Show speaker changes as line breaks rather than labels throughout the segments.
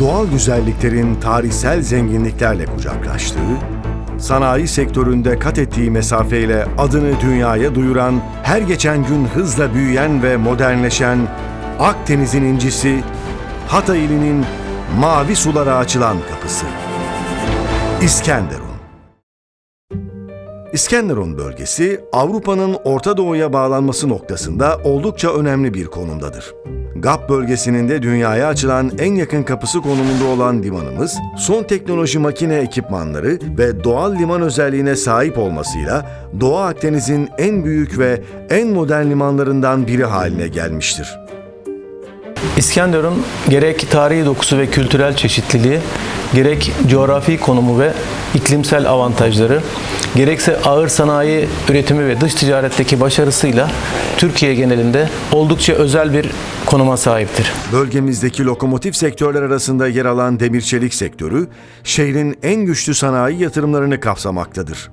doğal güzelliklerin tarihsel zenginliklerle kucaklaştığı, sanayi sektöründe kat ettiği mesafeyle adını dünyaya duyuran, her geçen gün hızla büyüyen ve modernleşen Akdeniz'in incisi, Hatay ilinin mavi sulara açılan kapısı. İskenderun. İskenderun bölgesi Avrupa'nın Orta Doğu'ya bağlanması noktasında oldukça önemli bir konumdadır. GAP bölgesinin de dünyaya açılan en yakın kapısı konumunda olan limanımız, son teknoloji makine ekipmanları ve doğal liman özelliğine sahip olmasıyla Doğu Akdeniz'in en büyük ve en modern limanlarından biri haline gelmiştir.
İskenderun gerek tarihi dokusu ve kültürel çeşitliliği, gerek coğrafi konumu ve iklimsel avantajları, gerekse ağır sanayi üretimi ve dış ticaretteki başarısıyla Türkiye genelinde oldukça özel bir konuma sahiptir.
Bölgemizdeki lokomotif sektörler arasında yer alan demir çelik sektörü, şehrin en güçlü sanayi yatırımlarını kapsamaktadır.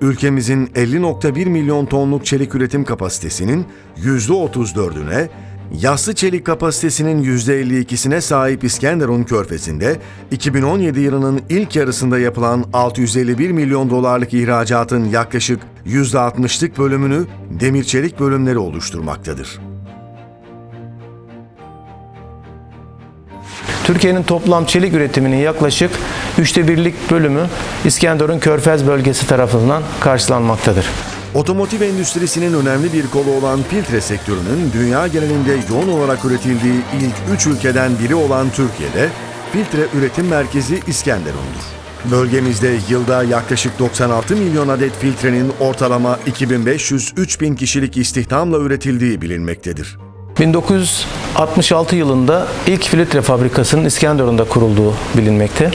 Ülkemizin 50.1 milyon tonluk çelik üretim kapasitesinin %34'üne, yassı çelik kapasitesinin %52'sine sahip İskenderun Körfezi'nde 2017 yılının ilk yarısında yapılan 651 milyon dolarlık ihracatın yaklaşık %60'lık bölümünü demir çelik bölümleri oluşturmaktadır.
Türkiye'nin toplam çelik üretiminin yaklaşık üçte birlik bölümü İskenderun Körfez bölgesi tarafından karşılanmaktadır.
Otomotiv endüstrisinin önemli bir kolu olan filtre sektörünün dünya genelinde yoğun olarak üretildiği ilk 3 ülkeden biri olan Türkiye'de filtre üretim merkezi İskenderun'dur. Bölgemizde yılda yaklaşık 96 milyon adet filtrenin ortalama 2500-3000 kişilik istihdamla üretildiği bilinmektedir.
1966 yılında ilk filtre fabrikasının İskenderun'da kurulduğu bilinmekte.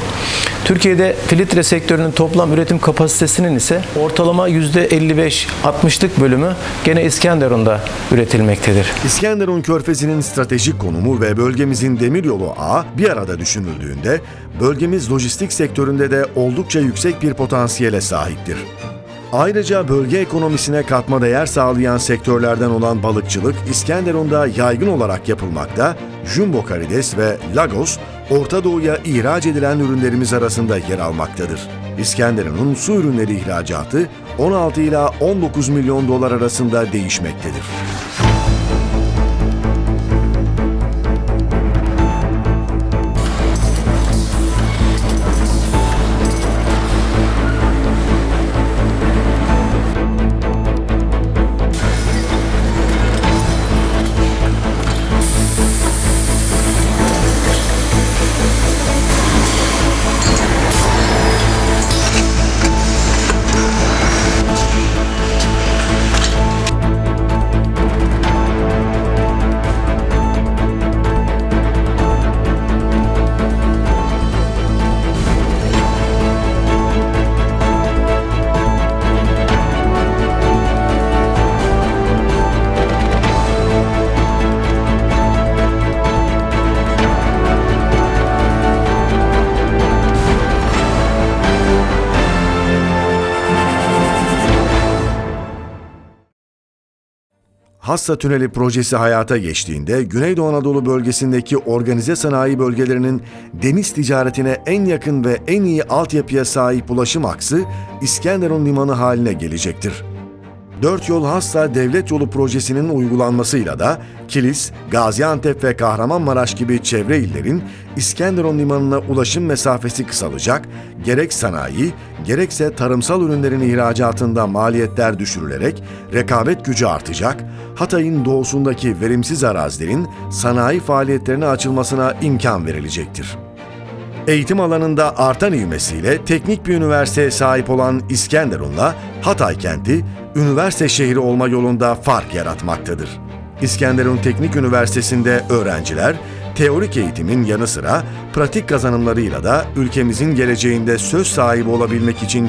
Türkiye'de filtre sektörünün toplam üretim kapasitesinin ise ortalama %55-60'lık bölümü gene İskenderun'da üretilmektedir.
İskenderun Körfezi'nin stratejik konumu ve bölgemizin demiryolu ağı bir arada düşünüldüğünde bölgemiz lojistik sektöründe de oldukça yüksek bir potansiyele sahiptir. Ayrıca bölge ekonomisine katma değer sağlayan sektörlerden olan balıkçılık İskenderun'da yaygın olarak yapılmakta, jumbo karides ve lagos Orta Doğu'ya ihraç edilen ürünlerimiz arasında yer almaktadır. İskenderun'un su ürünleri ihracatı 16 ila 19 milyon dolar arasında değişmektedir. Hassa Tüneli projesi hayata geçtiğinde Güneydoğu Anadolu bölgesindeki organize sanayi bölgelerinin deniz ticaretine en yakın ve en iyi altyapıya sahip ulaşım aksı İskenderun Limanı haline gelecektir. Dört Yol Hassa Devlet Yolu projesinin uygulanmasıyla da Kilis, Gaziantep ve Kahramanmaraş gibi çevre illerin İskenderun Limanı'na ulaşım mesafesi kısalacak, gerek sanayi, gerekse tarımsal ürünlerin ihracatında maliyetler düşürülerek rekabet gücü artacak, Hatay'ın doğusundaki verimsiz arazilerin sanayi faaliyetlerine açılmasına imkan verilecektir. Eğitim alanında artan ivmesiyle teknik bir üniversiteye sahip olan İskenderun'la Hatay kenti, üniversite şehri olma yolunda fark yaratmaktadır. İskenderun Teknik Üniversitesi'nde öğrenciler, teorik eğitimin yanı sıra pratik kazanımlarıyla da ülkemizin geleceğinde söz sahibi olabilmek için